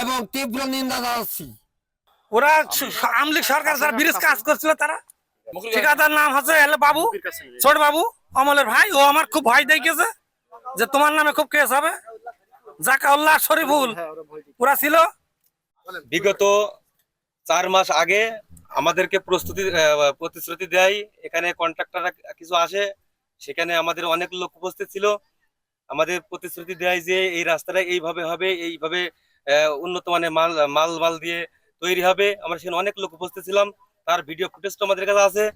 এবং তীব্র নিন্দা জানাচ্ছি। ওরা আমলিক সরকার যারা ব্রিজ কাজ করছিল তারা। ঠিকাদার নাম হচ্ছে এলে বাবু ছোট বাবু অমলের ভাই। ও আমার খুব ভয় দেখিয়েছে যে তোমার নামে খুব কেস হবে। জাকাউল্লাহ শরীফুল। ওরা ছিল। বিগত চার মাস আগে আমাদেরকে প্রস্তুতি প্রতিশ্রুতি দেয়। এখানে কন্ট্রাক্টররা কিছু আসে। সেখানে আমাদের অনেক লোক উপস্থিত ছিল। আমাদের প্রতিশ্রুতি দেয় যে এই রাস্তাটা এইভাবে হবে এইভাবে উন্নত মানের মাল মাল মাল দিয়ে তৈরি হবে। আমরা সেখানে অনেক লোক উপস্থিত ছিলাম। তার ভিডিও ফুটেজটা আমাদের কাছে আছে।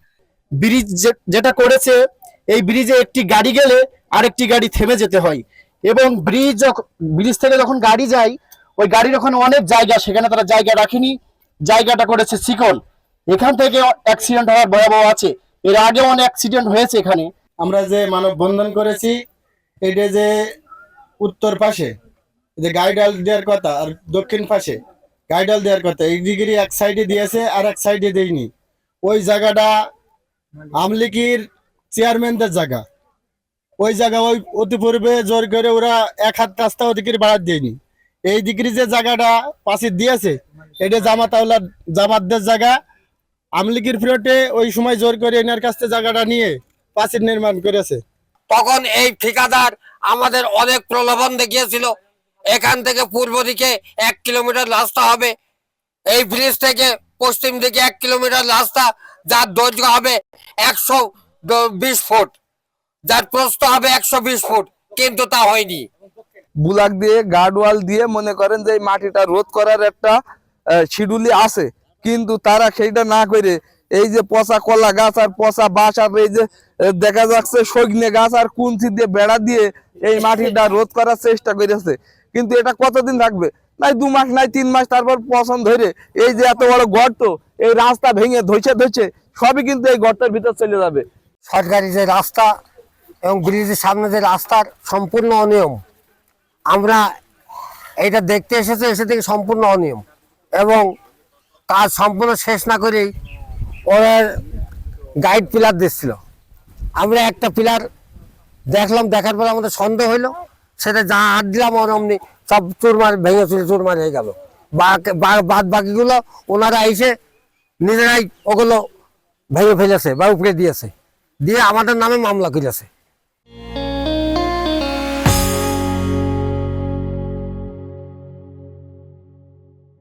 ব্রিজ যে- যেটা করেছে এই ব্রিজে একটি গাড়ি গেলে আরেকটি গাড়ি থেমে যেতে হয়। এবং ব্রিজ ব্রিজ থেকে যখন গাড়ি যায় ওই গাড়ির ওখানে অনেক জায়গা সেখানে তারা জায়গা রাখেনি। জায়গাটা করেছে শিকল। এখান থেকে অ্যাক্সিডেন্ট হওয়ার ভয়াবহ আছে। এর আগে অনেক অ্যাক্সিডেন্ট হয়েছে এখানে। আমরা যে মানববন্ধন করেছি এটা যে উত্তর পাশে যে গাইডাল দেওয়ার কথা আর দক্ষিণ পাশে গাইডাল দেওয়ার কথা, এই ডিগ্রি এক সাইডে দিয়েছে আর এক সাইডে দেয়নি। ওই জায়গাটা আমলিকির চেয়ারম্যানদের জায়গা। ওই জায়গা ওই অতি পূর্বে জোর করে ওরা এক হাত রাস্তা ওদিকের বাড়াত দেয়নি। এই ডিগ্রি যে জায়গাটা পাশে দিয়েছে, এটা জামাতাউল্লাহ জামাতদের জায়গা। আমলিকির ফিরটে ওই সময় জোর করে এনার কাছ থেকে জায়গাটা নিয়ে প্রাচীর নির্মাণ করেছে। তখন এই ঠিকাদার আমাদের অনেক প্রলোভন দেখিয়েছিল। এখান থেকে পূর্ব দিকে এক কিলোমিটার রাস্তা হবে। এই ব্রিজ থেকে পশ্চিম দিকে এক কিলোমিটার রাস্তা, যার দৈর্ঘ্য হবে একশো বিশ ফুট। যার প্রস্থ হবে একশো বিশ ফুট, কিন্তু তা হয়নি। বুলাক দিয়ে গার্ডওয়াল দিয়ে মনে করেন যে মাটিটা রোধ করার একটা শিডুলি আছে। কিন্তু তারা সেইটা না করে এই যে পচা কলা গাছ আর পচা বাঁশ আর এই যে দেখা যাচ্ছে সজনে গাছ আর কুঞ্চি দিয়ে বেড়া দিয়ে এই মাটিটা রোধ করার চেষ্টা করেছে। কিন্তু এটা কতদিন থাকবে? নাই দু মাস, নাই তিন মাস, তারপর পছন্দ ধরে এই যে এত বড় গর্ত, এই রাস্তা ভেঙে ধইছে ধইছে, সবই কিন্তু এই গর্তের ভিতর চলে যাবে। সরকারি যে রাস্তা এবং ব্রিজের সামনে যে রাস্তার সম্পূর্ণ অনিয়ম, আমরা এটা দেখতে এসেছে, এসে থেকে সম্পূর্ণ অনিয়ম এবং কাজ সম্পূর্ণ শেষ না করেই ওরা গাইড পিলার দিচ্ছিল। আমরা একটা পিলার দেখলাম, দেখার পর আমাদের সন্দেহ হইল, সেটা যা হাত দিলাম, ওর অমনি সব চুরমার ভেঙে চুরে চুরমার হয়ে গেল। বাদ বাকিগুলো ওনারা এসে নিজেরাই ওগুলো ভেঙে ফেলেছে বা উপরে দিয়েছে। দিয়ে আমাদের নামে মামলা করেছে।